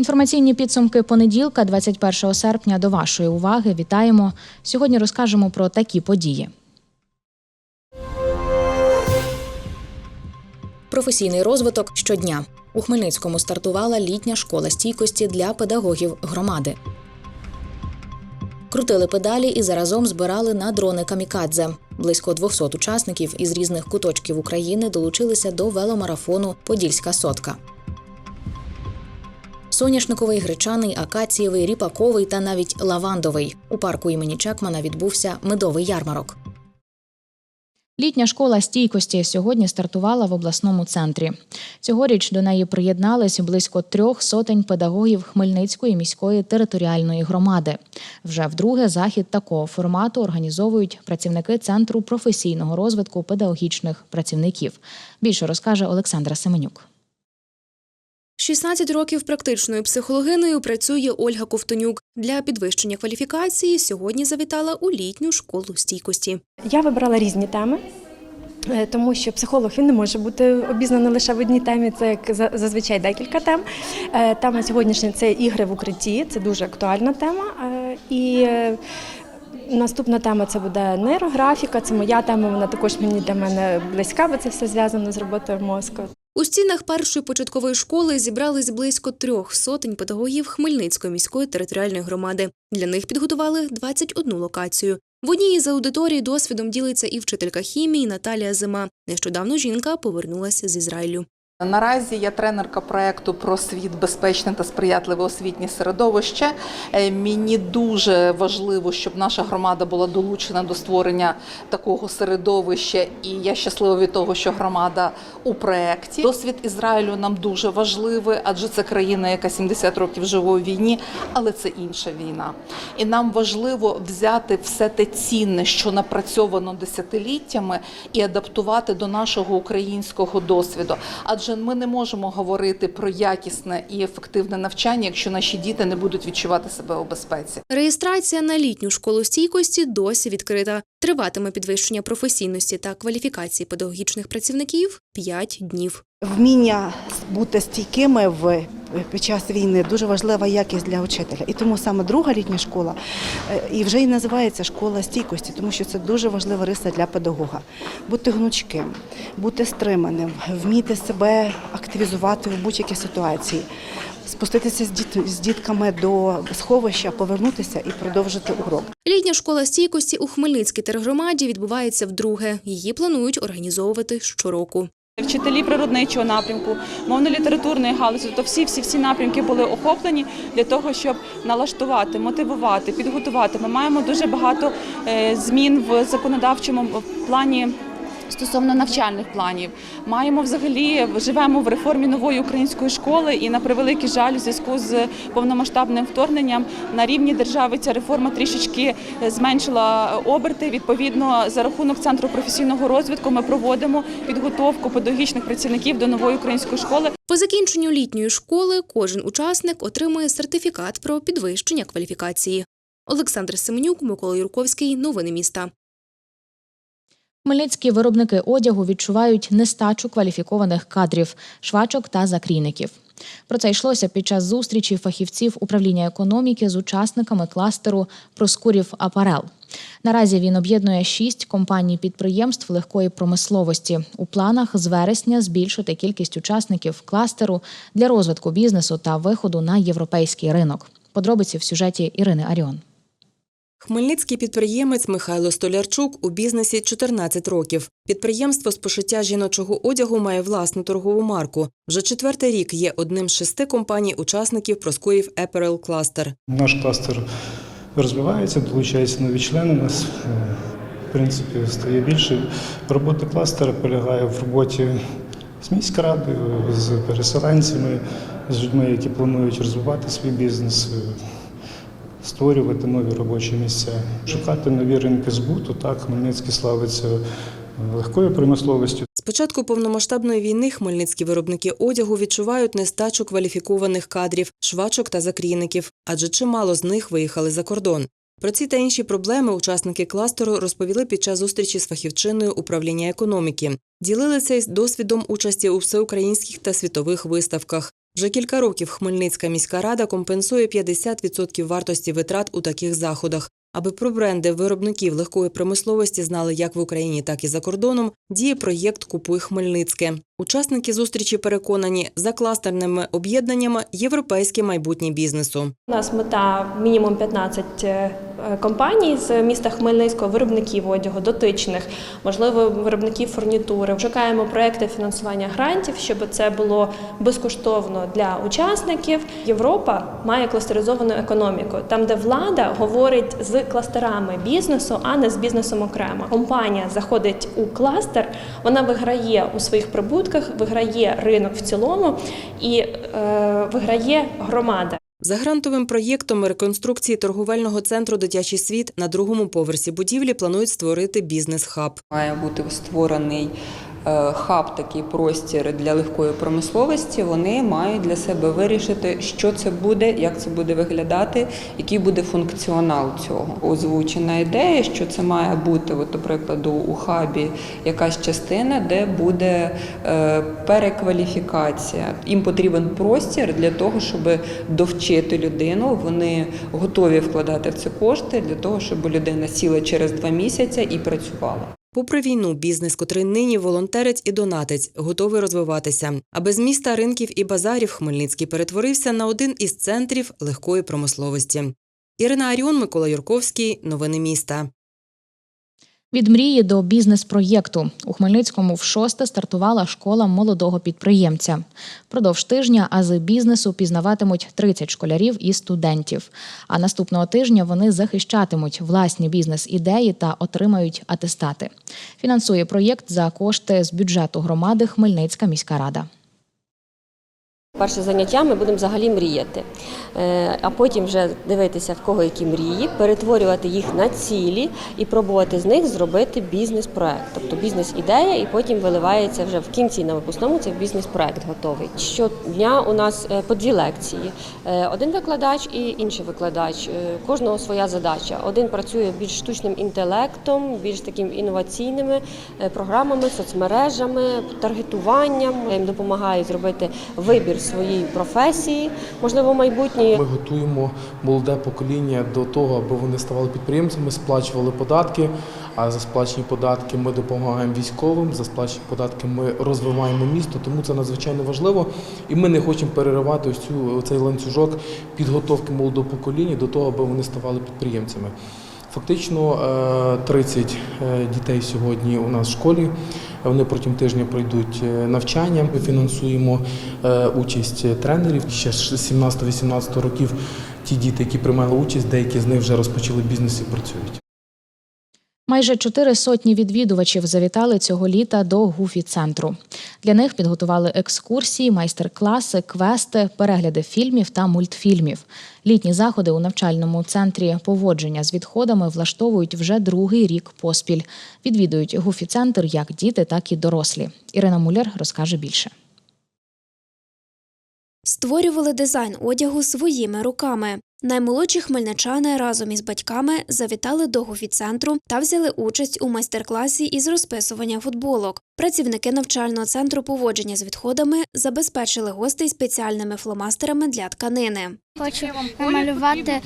Інформаційні підсумки понеділка, 21 серпня, до вашої уваги. Вітаємо. Сьогодні розкажемо про такі події. Професійний розвиток щодня. У Хмельницькому стартувала літня школа стійкості для педагогів громади. Крутили педалі і заразом збирали на дрони камікадзе. Близько 200 учасників із різних куточків України долучилися до веломарафону Подільська сотка. Соняшниковий, гречаний, акацієвий, ріпаковий та навіть лавандовий. У парку імені Чекмана відбувся медовий ярмарок. Літня школа стійкості сьогодні стартувала в обласному центрі. Цьогоріч до неї приєднались близько трьох сотень педагогів Хмельницької міської територіальної громади. Вже вдруге захід такого формату організовують працівники центру професійного розвитку педагогічних працівників. Більше розкаже Олександра Семенюк. 16 років практичною психологиною працює Ольга Ковтонюк. Для підвищення кваліфікації сьогодні завітала у літню школу стійкості. Я вибрала різні теми. е, Тому що психолог він не може бути обізнаний лише в одній темі. Це як за- зазвичай декілька тем. Е, Тема сьогоднішня це ігри в укритті. Це дуже актуальна тема. Е, І наступна тема це буде нейрографіка. Це моя тема. Вона також мені для мене близька, бо це все зв'язано з роботою мозку. У стінах першої початкової школи зібрались близько трьох сотень педагогів Хмельницької міської територіальної громади. Для них підготували 21 локацію. В одній із аудиторій досвідом ділиться і вчителька хімії Наталія Зима. Нещодавно жінка повернулася з Ізраїлю. Наразі я тренерка проекту про світ безпечне та сприятливе освітнє середовище. Е, Мені дуже важливо, щоб наша громада була долучена до створення такого середовища, і я щаслива від того, що громада у проекті. Досвід Ізраїлю нам дуже важливий, адже це країна, яка 70 років живе у війні, але це інша війна. І нам важливо взяти все те цінне, що напрацьовано десятиліттями, і адаптувати до нашого українського досвіду. Адже ми не можемо говорити про якісне і ефективне навчання, якщо наші діти не будуть відчувати себе у безпеці. Реєстрація на літню школу стійкості досі відкрита. Триватиме підвищення професійності та кваліфікації педагогічних працівників 5 днів. Вміння бути стійкими в під час війни дуже важлива якість для учителя. І тому саме друга літня школа е, і вже і називається школа стійкості, тому що це дуже важлива риса для педагога. Бути гнучким, бути стриманим, вміти себе активізувати в будь-якій ситуації. Спуститися з діт- з дітками до сховища, повернутися і продовжити урок. Літня школа стійкості у Хмельницькій тергромаді відбувається вдруге. Її планують організовувати щороку. Вчителі природничого напрямку, мовно-літературної галузі, то всі всі всі напрямки були охоплені для того, щоб налаштувати, мотивувати, підготувати. Ми маємо дуже багато е, змін в законодавчому плані. Стосовно навчальних планів, маємо взагалі живемо в реформі нової української школи, і на превеликий жаль, у зв'язку з повномасштабним вторгненням на рівні держави ця реформа трішечки зменшила оберти. Відповідно, за рахунок центру професійного розвитку ми проводимо підготовку педагогічних працівників до нової української школи. По закінченню літньої школи кожен учасник отримує сертифікат про підвищення кваліфікації. Олександр Семенюк, Микола Юрковський. Новини міста. Хмельницькі виробники одягу відчувають нестачу кваліфікованих кадрів, швачок та закрійників. Про це йшлося під час зустрічі фахівців управління економіки з учасниками кластеру Проскурів Апарел. Наразі він об'єднує шість компаній підприємств легкої промисловості. У планах з вересня збільшити кількість учасників кластеру для розвитку бізнесу та виходу на європейський ринок. Подробиці в сюжеті Ірини Аріон. Хмельницький підприємець Михайло Столярчук у бізнесі 14 років. Підприємство з пошиття жіночого одягу має власну торгову марку. Вже четвертий рік є одним з шести компаній-учасників Проскурів Apparel Cluster. Наш кластер розвивається, долучаються нові члени. У нас е, в принципі стає більше. Робота кластера полягає в роботі з міськрадою, з переселенцями, з людьми, які планують розвивати свій бізнес, створювати нові робочі місця, шукати нові ринки збуту. Так, Хмельницький славиться е, легкою промисловістю. З початку повномасштабної війни хмельницькі виробники одягу відчувають нестачу кваліфікованих кадрів, швачок та закрійників, адже чимало з них виїхали за кордон. Про ці та інші проблеми учасники кластеру розповіли під час зустрічі з фахівчиною управління економіки. Ділилися із досвідом участі у всеукраїнських та світових виставках. Вже кілька років Хмельницька міська рада компенсує 50% вартості витрат у таких заходах. Аби про бренди виробників легкої промисловості знали як в Україні, так і за кордоном, діє проєкт Купуй Хмельницьке. Учасники зустрічі переконані, за кластерними об'єднаннями європейське майбутнє бізнесу. У нас мета мінімум 15 е, компаній з міста Хмельницького, виробників одягу, дотичних, можливо, виробників фурнітури. Шукаємо проекти фінансування грантів, щоб це було безкоштовно для учасників. Європа має кластеризовану економіку, там, де влада говорить з кластерами бізнесу, а не з бізнесом окремо. Компанія заходить у кластер, вона виграє у своїх прибутках, виграє ринок в цілому і е, виграє громада. За грантовим проєктом реконструкції торговельного центру Дитячий світ на другому поверсі будівлі планують створити бізнес-хаб. Має бути створений хаб, такий простір для легкої промисловості. Вони мають для себе вирішити, що це буде, як це буде виглядати, який буде функціонал цього. Озвучена ідея, що це має бути, от, до прикладу, у хабі якась частина, де буде е, перекваліфікація. Їм потрібен простір для того, щоб довчити людину. Вони готові вкладати в це кошти для того, щоб людина сіла через два місяці і працювала. Попри війну, бізнес, котрий нині волонтерець і донатець, готовий розвиватися. А без міста ринків і базарів Хмельницький перетворився на один із центрів легкої промисловості. Ірина Аріон, Микола Юрковський. Новини міста. Від мрії до бізнес-проєкту у Хмельницькому в шосте стартувала школа молодого підприємця. Продовж тижня ази бізнесу пізнаватимуть 30 школярів і студентів. А наступного тижня вони захищатимуть власні бізнес-ідеї та отримають атестати. Фінансує проєкт за кошти з бюджету громади Хмельницька міська рада. Перше заняття ми будемо взагалі мріяти, Е, а потім вже дивитися, в кого які мрії, перетворювати їх на цілі і пробувати з них зробити бізнес-проект. Тобто бізнес-ідея, і потім виливається вже в кінці на випускному. Це бізнес-проект готовий. Щодня у нас е, по дві лекції: Е, один викладач і інший викладач. Кожного своя задача. Один працює більш штучним інтелектом, більш таким інноваційними програмами, соцмережами, таргетуванням. Я їм допомагаю зробити вибір своїй професії, можливо, в майбутнє. Ми готуємо молоде покоління до того, аби вони ставали підприємцями, сплачували податки. А за сплачені податки ми допомагаємо військовим. За сплачені податки ми розвиваємо місто. Тому це надзвичайно важливо. І ми не хочемо переривати ось цю цей ланцюжок підготовки молодого покоління до того, аби вони ставали підприємцями. Фактично е, 30 е, дітей сьогодні у нас в школі. Вони протягом тижня пройдуть е, навчання. Ми фінансуємо е, участь тренерів. Ще з 17-18 років ті діти, які приймали участь, деякі з них вже розпочали бізнес і працюють. Майже чотири сотні відвідувачів завітали цього літа до гуфі-центру. Для них підготували екскурсії, майстер-класи, квести, перегляди фільмів та мультфільмів. Літні заходи у навчальному центрі поводження з відходами влаштовують вже другий рік поспіль. Відвідують гуфі-центр як діти, так і дорослі. Ірина Муляр розкаже більше. Створювали дизайн одягу своїми руками. Наймолодші хмельничани разом із батьками завітали до гуфі-центру та взяли участь у майстер-класі із розписування футболок. Працівники навчального центру поводження з відходами забезпечили гостей спеціальними фломастерами для тканини. Хочу намалювати е,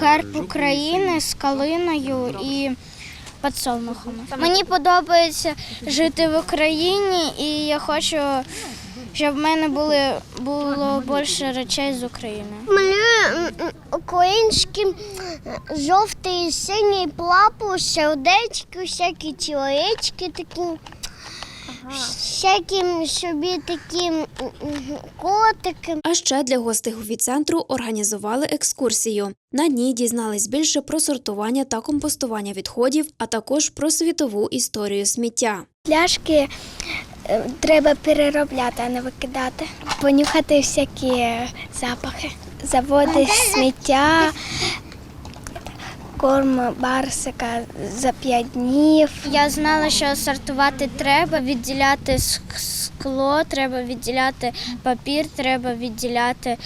герб України з калиною і подсолнухами. Мені подобається жити в Україні, і я хочу, щоб в мене були було більше речей з України. Малюю українським жовтий синій плапу, сердечки, всякі чоловічки такі. Всякі собі такі котики. А ще для гостей гуфі-центру організували екскурсію. На ній дізнались більше про сортування та компостування відходів, а також про світову історію сміття. Пляшки треба переробляти, а не викидати. Понюхати всякі запахи. Заводи сміття, корм барсика за 5 днів. Я знала, що сортувати треба, відділяти скло, треба відділяти папір, треба відділяти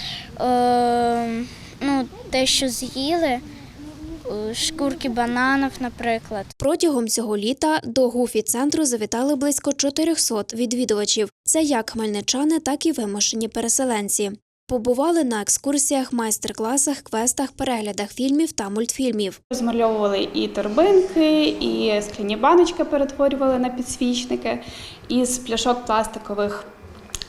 е, ну, те, що з'їли, е, шкурки бананів, наприклад. Протягом цього літа до гуфі центру завітали близько 400 відвідувачів. Це як хмельничани, так і вимушені переселенці. Побували на екскурсіях, майстер-класах, квестах, переглядах фільмів та мультфільмів. Змальовували і торбинки, і скляні баночки перетворювали на підсвічники, із пляшок пластикових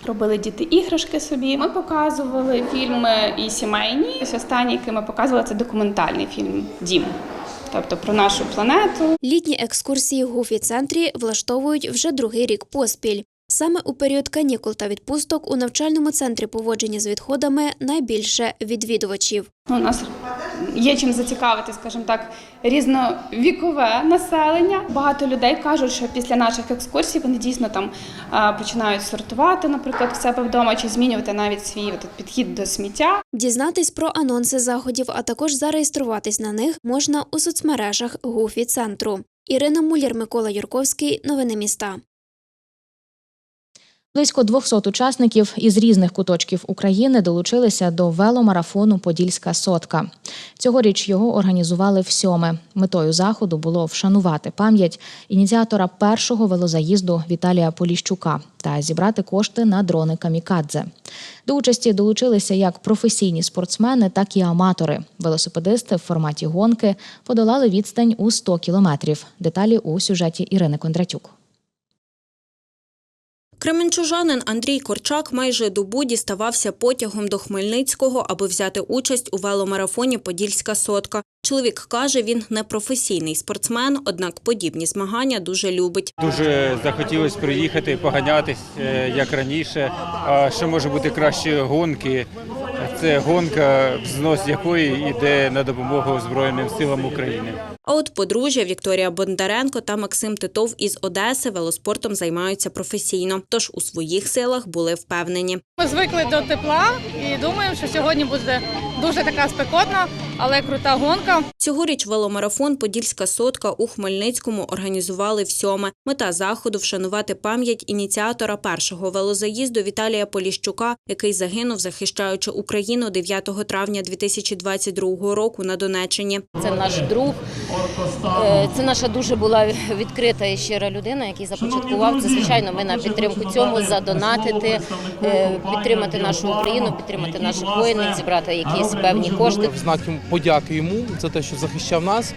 робили діти іграшки собі. Ми показували фільми і сімейні. Ось останній, який ми показували, це документальний фільм Дім. Тобто про нашу планету, Літні екскурсії в гуфі центрі влаштовують вже другий рік поспіль. Саме у період канікул та відпусток у навчальному центрі поводження з відходами найбільше відвідувачів. Ну, у нас є чим зацікавити, скажімо так, різновікове населення. Багато людей кажуть, що після наших екскурсій вони дійсно там починають сортувати, наприклад, в себе вдома чи змінювати навіть свій підхід до сміття. Дізнатись про анонси заходів, а також зареєструватись на них можна у соцмережах гуфі центру. Ірина Муляр, Микола Юрковський. Новини міста. Близько 200 учасників із різних куточків України долучилися до веломарафону Подільська сотка. Цьогоріч його організували в сьоме. Метою заходу було вшанувати пам'ять ініціатора першого велозаїзду Віталія Поліщука та зібрати кошти на дрони Камікадзе. До участі долучилися як професійні спортсмени, так і аматори. Велосипедисти в форматі гонки подолали відстань у 100 кілометрів. Деталі у сюжеті Ірини Кондратюк. Кременчужанин Андрій Корчак майже добу діставався потягом до Хмельницького, аби взяти участь у веломарафоні Подільська сотка. Чоловік каже, він не професійний спортсмен, однак подібні змагання дуже любить. Дуже захотілося приїхати, поганятись, е, як раніше. А що може бути краще гонки? Це гонка, взнос якої йде на допомогу Збройним силам України. А от подружжя Вікторія Бондаренко та Максим Титов із Одеси велоспортом займаються професійно, тож у своїх силах були впевнені. Ми звикли до тепла і думаємо, що сьогодні буде дуже така спекотна, але крута гонка. Цьогоріч веломарафон Подільська сотка у Хмельницькому організували всьоме. Мета заходу вшанувати пам'ять ініціатора першого велозаїзду Віталія Поліщука, який загинув, захищаючи Україну 9 травня 2022 року на Донеччині. Це наш друг. Е, Це наша дуже була відкрита і щира людина, який започаткував це. Звичайно, ми на підтримку цьому задонатити, е, підтримати нашу Україну, підтримати наших воїнів, зібрати якісь певні кошти. В знак подяки йому за те, що захищав нас.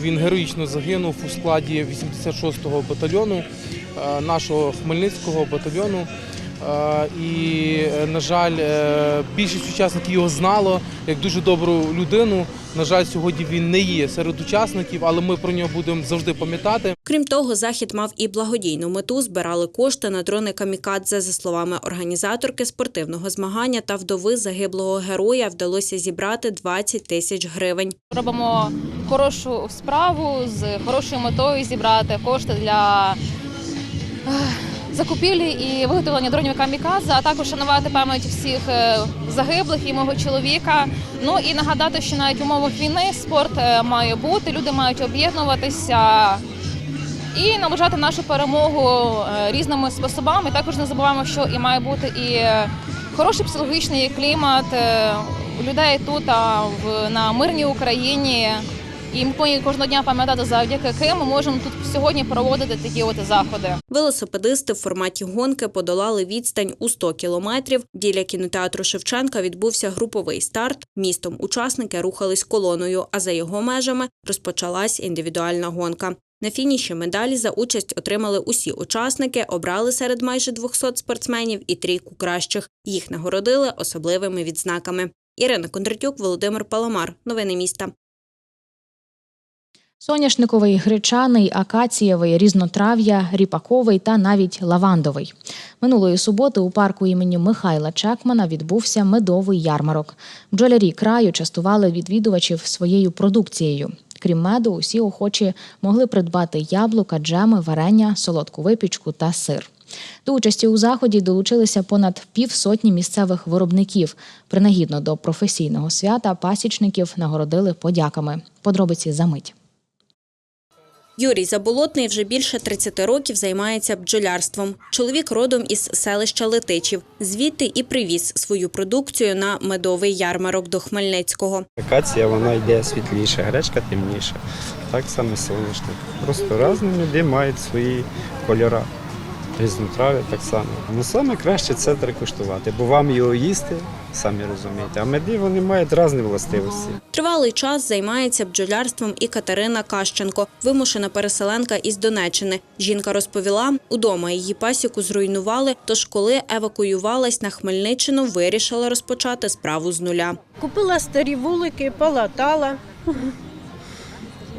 Він героїчно загинув у складі 86-го батальйону, е, нашого Хмельницького батальйону. Е, І, е, на жаль, е, більшість учасників його знало як дуже добру людину. На жаль, сьогодні він не є серед учасників, але ми про нього будемо завжди пам'ятати. Крім того, захід мав і благодійну мету. Збирали кошти на дрони камікадзе. За словами організаторки спортивного змагання та вдови загиблого героя вдалося зібрати 20 тисяч гривень. Робимо хорошу справу з хорошою метою зібрати кошти для закупівлі і виготовлення дронів камікадзе, а також шанувати пам'ять всіх е, загиблих і мого чоловіка. Ну і нагадати, що навіть в умовах війни спорт е, має бути, люди мають об'єднуватися. І наближати нашу перемогу е, різними способами. Також не забуваємо, що і має бути і хороший психологічний клімат людей тут а в на мирній Україні. І ми кожного дня пам'ятати, завдяки ким ми можемо тут сьогодні проводити такі от заходи. Велосипедисти в форматі гонки подолали відстань у 100 кілометрів. Біля кінотеатру Шевченка відбувся груповий старт. Містом учасники рухались колоною, а за його межами розпочалась індивідуальна гонка. На фініші медалі за участь отримали усі учасники, обрали серед майже 200 спортсменів і трійку кращих. Їх нагородили особливими відзнаками. Ірина Кондратюк, Володимир Паламар. Новини міста. Соняшниковий, гречаний, акацієвий, різнотрав'я, ріпаковий та навіть лавандовий. Минулої суботи у парку імені Михайла Чекмана відбувся медовий ярмарок. Бджолярі краю частували відвідувачів своєю продукцією. Крім меду, усі охочі могли придбати яблука, джеми, варення, солодку випічку та сир. До участі у заході долучилися понад півсотні місцевих виробників. Принагідно до професійного свята пасічників нагородили подяками. Подробиці за мить. Юрій Заболотний вже більше 30 років займається бджолярством. Чоловік родом із селища Летичів. Звідти і привіз свою продукцію на медовий ярмарок до Хмельницького. Акація вона йде світліша, гречка темніша. Так само соняшник. Просто різні люди мають свої кольори. Різнотрав'я так само. Ну саме краще це треба куштувати, бо вам його їсти, самі розумієте. А меди вони мають різні властивості. Тривалий час займається бджолярством і Катерина Кащенко, вимушена переселенка із Донеччини. Жінка розповіла, удома її пасіку зруйнували, тож коли евакуювалась на Хмельниччину, вирішила розпочати справу з нуля. Купила старі вулики, полатала.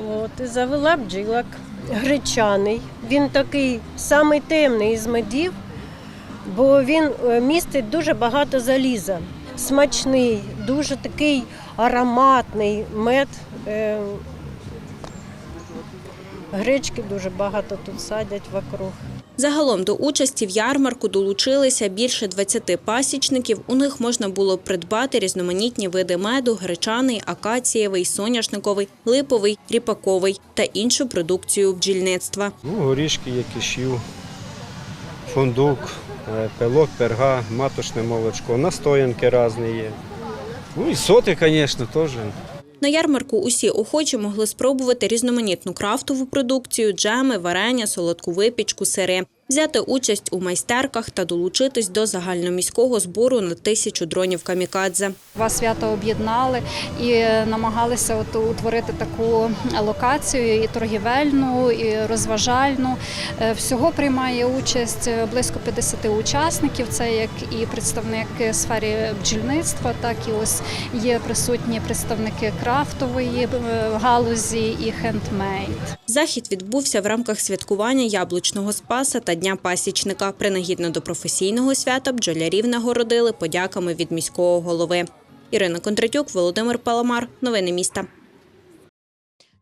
От, і завела бджілок гречаний. Він такий самий темний із медів, бо він е, містить дуже багато заліза. Смачний, дуже такий ароматний мед. Е, Гречки дуже багато тут садять вокруг. Загалом до участі в ярмарку долучилися більше 20 пасічників. У них можна було придбати різноманітні види меду, гречаний, акацієвий, соняшниковий, липовий, ріпаковий та іншу продукцію бджільництва. Ну, горішки є кишю, фундук, е, пилок, перга, маточне молочко, настоянки різні є. Ну і соти, звісно, теж. На ярмарку усі охочі могли спробувати різноманітну крафтову продукцію, джеми, варення, солодку випічку, сири, взяти участь у майстерках та долучитись до загальноміського збору на тисячу дронів камікадзе. Два свята об'єднали і намагалися от утворити таку локацію і торгівельну, і розважальну. Е, Всього приймає участь близько 50 учасників. Це як і представники сфери бджільництва, так і ось є присутні представники крафтової е, галузі і хендмейд. Захід відбувся в рамках святкування яблучного спаса та Дня пасічника. Принагідно до професійного свята бджолярів нагородили подяками від міського голови. Ірина Кондратюк, Володимир Паламар. Новини міста.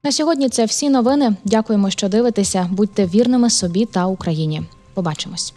На сьогодні це всі новини. Дякуємо, що дивитеся. Будьте вірними собі та Україні. Побачимось.